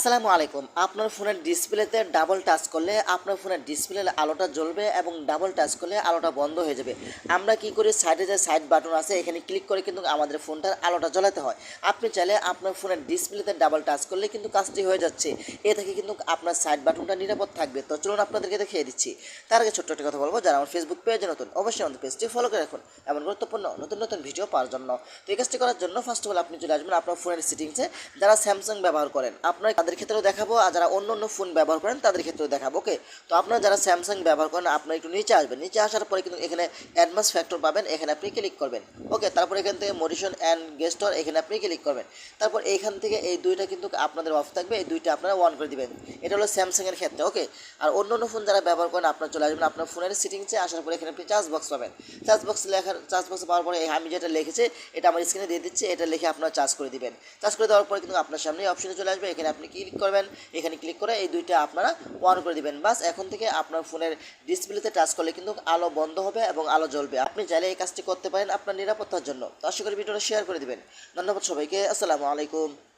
আসসালামু আলাইকুম। আপনার ফোনের ডিসপ্লেতে ডাবল টাচ করলে আপনার ফোনের ডিসপ্লে আলোটা জ্বলবে এবং ডাবল টাচ করলে আলোটা বন্ধ হয়ে যাবে। আমরা কি করি? সাইডে যে সাইড বাটন আছে, এখানে ক্লিক করে কিন্তু আমাদের ফোনটার আলোটা জ্বলাতে হয়। আপনি চাইলে আপনার ফোনের ডিসপ্লেতে ডাবল টাচ করলে কিন্তু কাজটি হয়ে যাচ্ছে। এ থেকে কিন্তু আপনার সাইড বাটনটা নিরাপদ থাকবে। তো চলুন আপনাদেরকে দেখিয়ে দিচ্ছি। তার আগে ছোট্ট একটা কথা বলব। যারা আমার ফেসবুক পেজে নতুন, অবশ্যই আমাদের পেজটি ফলো করে রাখুন। এমন গুরুত্বপূর্ণ, নতুন নতুন ভিডিও পাওয়ার জন্য। তো এই কাজটি করার জন্য ফার্স্ট অফ অল আপনি চলে আসবেন আপনার ফোনের সেটিংসে যারা স্যামসাং ব্যবহার করেন, আপনার তাদের ক্ষেত্রেও দেখাবো আর যারা অন্য অন্য ফোন ব্যবহার করেন তাদের ক্ষেত্রেও দেখাবো ওকে তো আপনারা যারা স্যামসাং ব্যবহার করেন, আপনারা একটু নিচে আসবেন। নিচে আসার পরে কিন্তু এখানে অ্যাডভান্স ফ্যাক্টর পাবেন, এখানে আপনি ক্লিক করবেন ওকে তারপর এখান থেকে মডিশন অ্যান্ড গেস্টর এখানে আপনি ক্লিক করবেন। তারপর এইখান থেকে এই দুইটা কিন্তু আপনাদের অফ থাকবে, এই দুইটা আপনারা অন করে দিবেন। এটা হলো স্যামসাংয়ের ক্ষেত্রে ওকে আর অন্য অন্য ফোন যারা ব্যবহার করেন, আপনারা চলে আসবেন, আপনার ফোনের সেটিংসে আসার পরে এখানে আপনি চার্জ বক্স পাবেন। চার্জ বক্স লেখার চার্জ বক্স পাওয়ার পরে আমি যেটা লিখেছি, এটা আমার স্ক্রিনে দিয়ে দিচ্ছি, এটা লিখে আপনারা চার্জ করে দিবেন। চার্জ করে দেওয়ার পরে কিন্তু আপনার সামনে অপশনে চলে আসবে, এখানে আপনি ক্লিক করবেন, এখানে ক্লিক করে এই দুইটা আপনারা অন করে দিবেন। বাস, এখন থেকে আপনার ফোনের ডিসপ্লেতে টাচ করলে কিন্তু আলো বন্ধ হবে এবং আলো জ্বলবে। আপনি চাইলে এই কাজটি করতে পারেন আপনার নিরাপত্তার জন্য। তো আশা করি ভিডিওটা শেয়ার করে দিবেন। ধন্যবাদ সবাইকে। আসসালামু আলাইকুম।